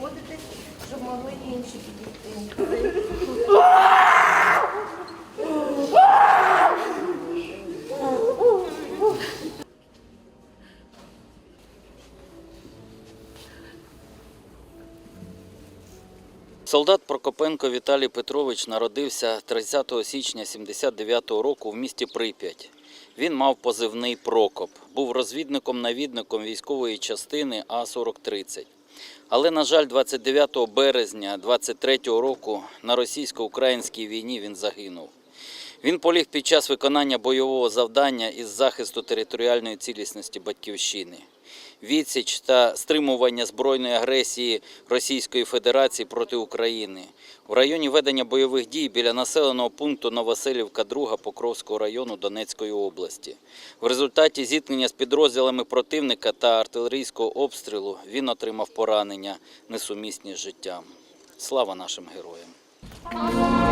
Ходити, щоб могли інші підійти. Солдат Прокопенко Віталій Петрович народився 30 січня 79 року в місті Прип'ять. Він мав позивний Прокоп, був розвідником-навідником військової частини А-4030. Але, на жаль, 29 березня 23 року на російсько-українській війні він загинув. Він поліг під час виконання бойового завдання із захисту територіальної цілісності Батьківщини. Відсіч та стримування збройної агресії Російської Федерації проти України в районі ведення бойових дій біля населеного пункту Новоселівка 2 Покровського району Донецької області. В результаті зіткнення з підрозділами противника та артилерійського обстрілу він отримав поранення, несумісні з життям. Слава нашим героям!